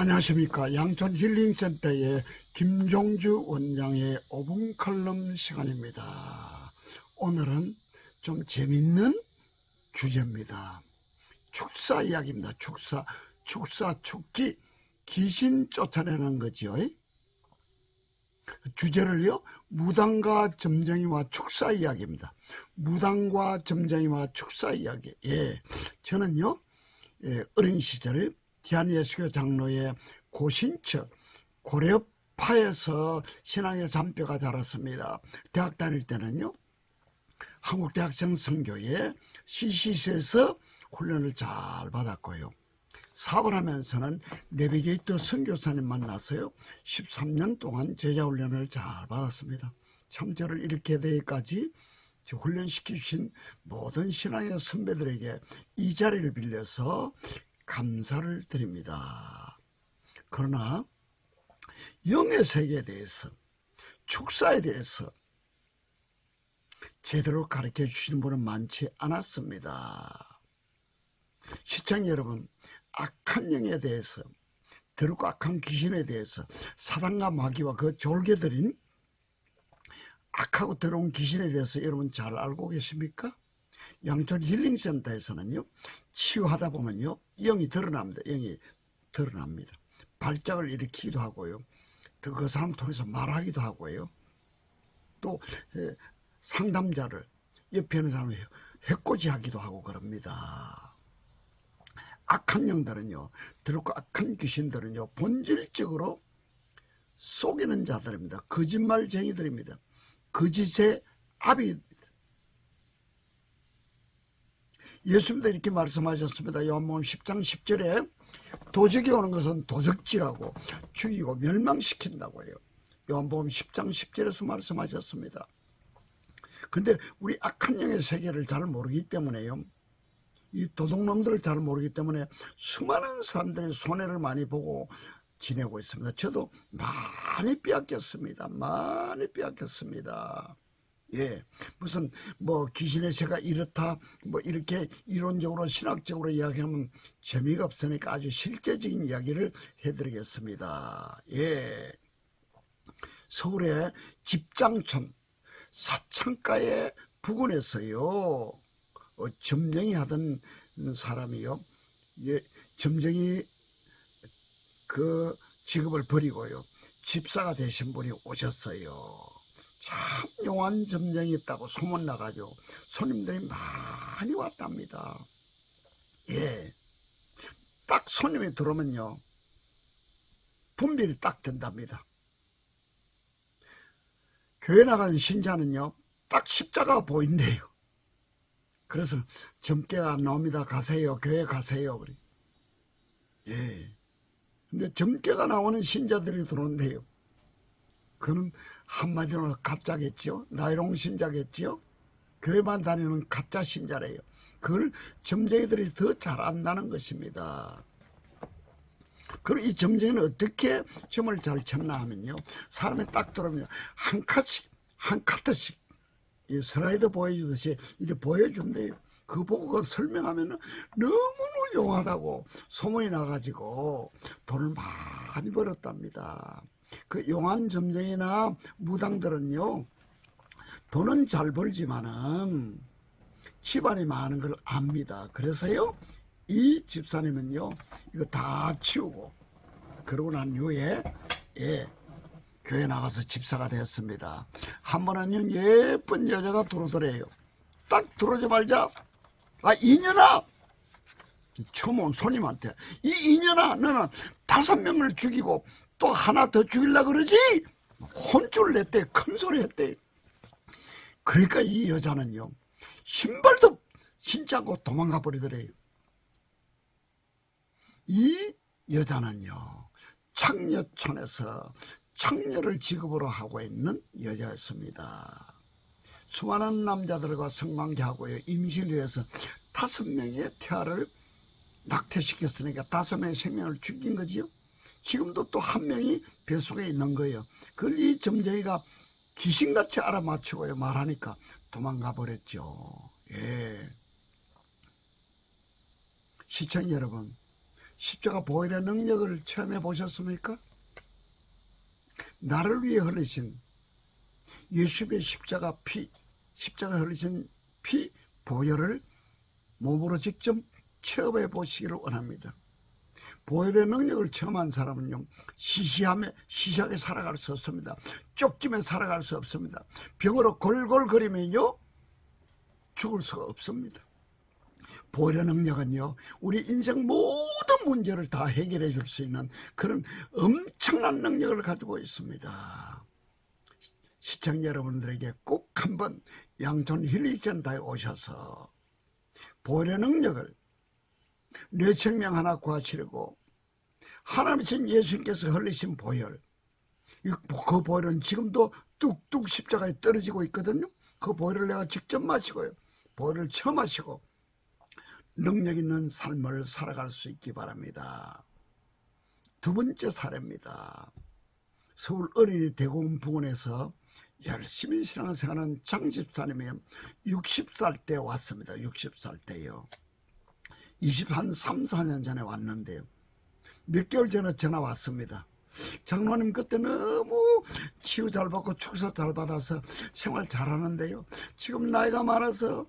안녕하십니까. 양천 힐링센터의 김종주 원장의 5분 칼럼 시간입니다. 오늘은 좀 재밌는 주제입니다. 축사 이야기입니다. 축사, 축사, 축지, 귀신 쫓아내는 거죠. 주제를요, 무당과 점쟁이와 축사 이야기입니다. 무당과 점쟁이와 축사 이야기. 예. 저는요, 예, 어린 시절 디안예수교 장로의 고신처 고려파에서 신앙의 잔뼈가 자랐습니다. 대학 다닐 때는요. 한국대학생 선교회 CCC에서 훈련을 잘 받았고요. 사업을 하면서는 내비게이터 선교사님 만나서요. 13년 동안 제자 훈련을 잘 받았습니다. 참 저를 이렇게 되기까지 훈련시켜 주신 모든 신앙의 선배들에게 이 자리를 빌려서 감사를 드립니다. 그러나 영의 세계에 대해서 축사에 대해서 제대로 가르쳐 주시는 분은 많지 않았습니다. 시청자 여러분, 악한 영에 대해서, 더럽고 악한 귀신에 대해서 사단과 마귀와 그 졸개들인 악하고 더러운 귀신에 대해서 여러분 잘 알고 계십니까? 양촌 힐링센터에서는요, 치유하다 보면요, 영이 드러납니다. 영이 드러납니다. 발작을 일으키기도 하고요. 또그 사람 통해서 말하기도 하고요. 또 에, 상담자를 옆에 있는 사람이 해코지 하기도 하고 그럽니다. 악한 영들은요, 더럽고 악한 귀신들은요, 본질적으로 속이는 자들입니다. 거짓말쟁이들입니다. 거짓의 압이 예수님도 이렇게 말씀하셨습니다. 요한복음 10장 10절에 도적이 오는 것은 도적질하고 죽이고 멸망시킨다고 해요. 요한복음 10장 10절에서 말씀하셨습니다. 근데 우리 악한 영의 세계를 잘 모르기 때문에요. 이 도둑놈들을 잘 모르기 때문에 수많은 사람들이 손해를 많이 보고 지내고 있습니다. 저도 많이 빼앗겼습니다. 많이 빼앗겼습니다. 예, 무슨 뭐 귀신의 새가 이렇다 뭐 이렇게 이론적으로 신학적으로 이야기하면 재미가 없으니까 아주 실제적인 이야기를 해드리겠습니다. 예, 서울의 집장촌 사창가의 부근에서요 어, 점쟁이 하던 사람이요, 예, 점쟁이 그 직업을 버리고요 집사가 되신 분이 오셨어요. 참 용한 점쟁이 있다고 소문 나가지고 손님들이 많이 왔답니다. 예. 딱 손님이 들어오면요. 분별이 딱 된답니다. 교회 나가는 신자는요. 딱 십자가 보인대요. 그래서 점괘가 나옵니다. 가세요. 교회 가세요. 그래. 예. 근데 점괘가 나오는 신자들이 들어온대요. 그는 한마디로 가짜겠죠. 나이롱 신자겠죠. 교회만 다니는 가짜 신자래요. 그걸 점쟁이들이 더 잘 안다는 것입니다. 그럼 이 점쟁이는 어떻게 점을 잘 쳤나 하면요. 사람이 딱 들어오면 한 칸씩, 한 카트씩 이 슬라이드 보여주듯이 이렇게 보여준대요. 그 보고 그 설명하면 너무너무 용하다고 소문이 나가지고 돈을 많이 벌었답니다. 그 용한 점쟁이나 무당들은요, 돈은 잘 벌지만은 집안이 많은 걸 압니다. 그래서요, 이 집사님은요, 이거 다 치우고, 그러고 난 후에, 예, 교회 나가서 집사가 되었습니다. 한 번은요, 예쁜 여자가 들어오더래요. 딱 들어오자마자, 아, 이년아! 처음 온 손님한테, 이 이년아, 너는 다섯 명을 죽이고 또 하나 더 죽일라 그러지? 혼쭐을 냈대. 큰 소리 했대. 그러니까 이 여자는요, 신발도 신지 않고 도망가 버리더래요. 이 여자는요, 창녀촌에서 창녀를 직업으로 하고 있는 여자였습니다. 수많은 남자들과 성관계하고요, 임신을 위해서 다섯 명의 태아를 낙태시켰으니까 다섯 명의 생명을 죽인 거지요. 지금도 또 한 명이 뱃속에 있는 거예요. 그걸 이 점쟁이가 귀신같이 알아맞히고요. 말하니까 도망가 버렸죠. 예. 시청 여러분, 십자가 보혈의 능력을 체험해 보셨습니까? 나를 위해 흘리신 예수의 십자가 피, 십자가 흘리신 피 보혈을 몸으로 직접 체험해 보시기를 원합니다. 보혈의 능력을 체험한 사람은요, 시시함에, 시시하게 살아갈 수 없습니다. 쫓기면 살아갈 수 없습니다. 병으로 골골거리면요, 죽을 수가 없습니다. 보혈의 능력은요, 우리 인생 모든 문제를 다 해결해 줄 수 있는 그런 엄청난 능력을 가지고 있습니다. 시청자 여러분들에게 꼭 한번 양촌 힐링센터에 오셔서 보혈의 능력을 내 생명 하나 구하시려고 하나님이신 예수님께서 흘리신 보혈. 이- 그 보혈은 지금도 뚝뚝 십자가에 떨어지고 있거든요. 그 보혈을 내가 직접 마시고요. 보혈을 처음 마시고 능력 있는 삶을 살아갈 수 있기 바랍니다. 두 번째 사례입니다. 서울 어린이 대공원 부근에서 열심히 신앙생활하는 장집사님이 60살 때 왔습니다. 60살 때요. 20한 3, 4년 전에 왔는데요. 몇 개월 전에 전화 왔습니다. 장로님 그때 너무 치유 잘 받고 축사 잘 받아서 생활 잘하는데요. 지금 나이가 많아서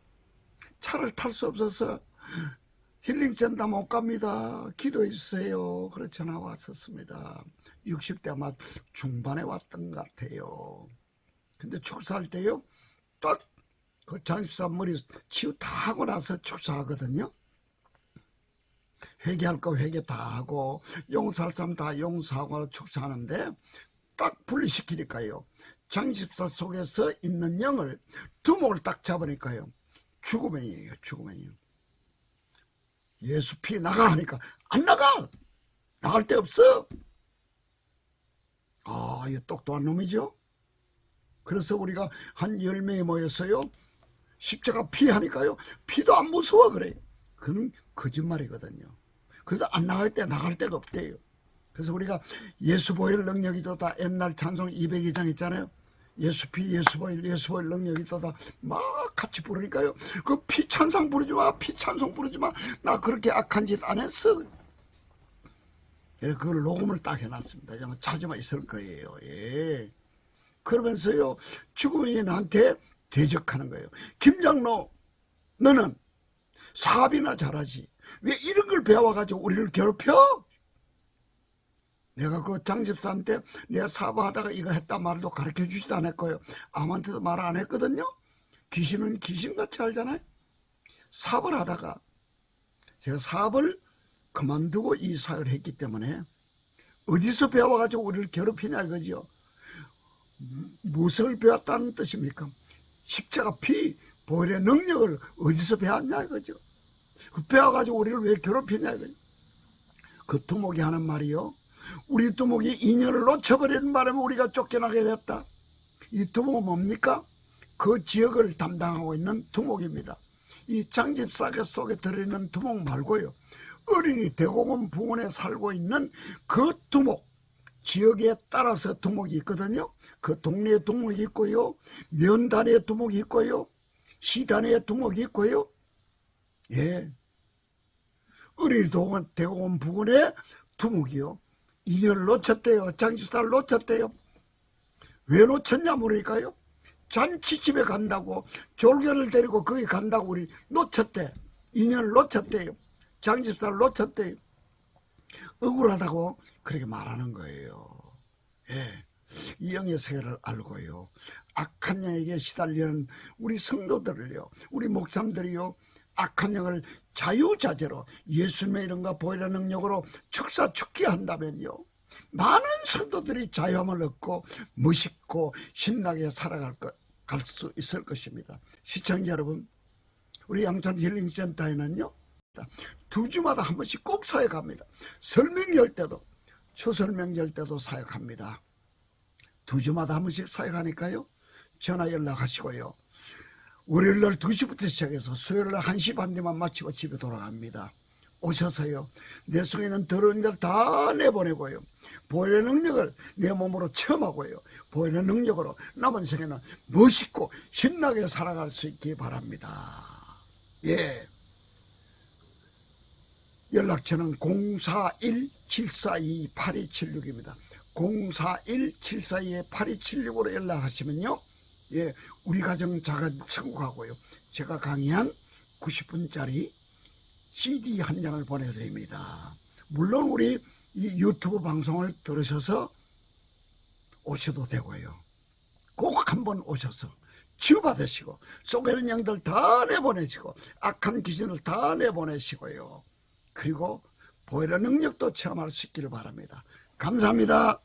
차를 탈 수 없어서 힐링센터 못 갑니다. 기도해 주세요. 그래 전화 왔었습니다. 60대 아마 중반에 왔던 것 같아요. 근데 축사할 때요. 딱그 장집사 머리 치유 다 하고 나서 축사하거든요. 회개할 거 회개 다 하고 용서할 사람 다 용서하고 축사하는데 딱 분리시키니까요. 장집사 속에서 있는 영을 두목을 딱 잡으니까요. 죽음이에요. 죽음이에요. 예수 피 나가 하니까 안 나가. 나갈 데 없어. 아, 이 똑똑한 놈이죠. 그래서 우리가 한 열 명이 모였어요. 십자가 피 하니까요. 피도 안 무서워 그래요. 그는 거짓말이거든요. 그래도 안 나갈 때 나갈 데가 없대요. 그래서 우리가 예수 보혈 능력이 도다 옛날 찬송 202장 있잖아요. 예수 피 예수 보혈 예수 보혈 능력이 도다 막 같이 부르니까요. 그 피 찬송 부르지 마. 피 찬송 부르지 마. 나 그렇게 악한 짓 안 했어. 그래서 그걸 녹음을 딱 해놨습니다. 아마 찾으면 있을 거예요. 예. 그러면서요 죽음이 나한테 대적하는 거예요. 김장로 너는 사업이나 잘하지. 왜 이런 걸 배워가지고 우리를 괴롭혀? 내가 그 장집사한테 내가 사업하다가 이거 했다 말도 가르쳐 주지도 않았고요. 아무한테도 말 안 했거든요. 귀신은 귀신같이 알잖아요. 사업을 하다가 제가 사업을 그만두고 이 사업을 했기 때문에 어디서 배워가지고 우리를 괴롭히냐 이거죠. 무엇을 배웠다는 뜻입니까? 십자가 피, 보혈의 능력을 어디서 배웠냐 이거죠. 그 배워가지고 우리를 왜 괴롭히냐 이거죠. 그 두목이 하는 말이요. 우리 두목이 인연을 놓쳐버리는 바람에 우리가 쫓겨나게 됐다. 이 두목은 뭡니까? 그 지역을 담당하고 있는 두목입니다. 이 장집사 속에 들어있는 두목 말고요. 어린이 대공원 부근에 살고 있는 그 두목. 지역에 따라서 두목이 있거든요. 그 동네에 두목이 있고요. 면 단위의 두목이 있고요. 시 단위의 두목이 있고요. 예. 어린이 동원 대공원 부근에 두목이요. 인연을 놓쳤대요. 장집사를 놓쳤대요. 왜 놓쳤냐 모르니까요. 잔치집에 간다고 졸개를 데리고 거기 간다고 우리 놓쳤대. 인연을 놓쳤대요. 장집사를 놓쳤대요. 억울하다고 그렇게 말하는 거예요. 예. 이 영의 세계를 알고요. 악한 영에게 시달리는 우리 성도들을요. 우리 목사님들이요. 악한 영을 자유자재로 예수님의 이름과 보혈의 능력으로 축사 죽게 한다면요. 많은 성도들이 자유함을 얻고 멋있고 신나게 살아갈 것, 갈 수 있을 것입니다. 시청자 여러분, 우리 양천 힐링센터에는요, 두 주마다 한 번씩 꼭 사역합니다. 설명절 때도, 추설명절 때도 사역합니다. 두 주마다 한 번씩 사역하니까요, 전화 연락하시고요. 월요일 날 2시부터 시작해서 수요일 날 1시 반 되만 마치고 집에 돌아갑니다. 오셔서요. 내 속에 있는 더러운 걸다 내보내고요. 보혈의 능력을 내 몸으로 체험하고요. 보혈의 능력으로 남은 생에는 멋있고 신나게 살아갈 수 있기 바랍니다. 예. 연락처는 041-742-8276입니다. 041-742-8276으로 연락하시면요. 예, 우리 가정 작은 천국하고요. 제가 강의한 90분짜리 CD 한 장을 보내드립니다. 물론 우리 이 유튜브 방송을 들으셔서 오셔도 되고요. 꼭 한번 오셔서 치유받으시고 속에는 양들 다 내보내시고 악한 기준을 다 내보내시고요. 그리고 보이는 능력도 체험할 수 있기를 바랍니다. 감사합니다.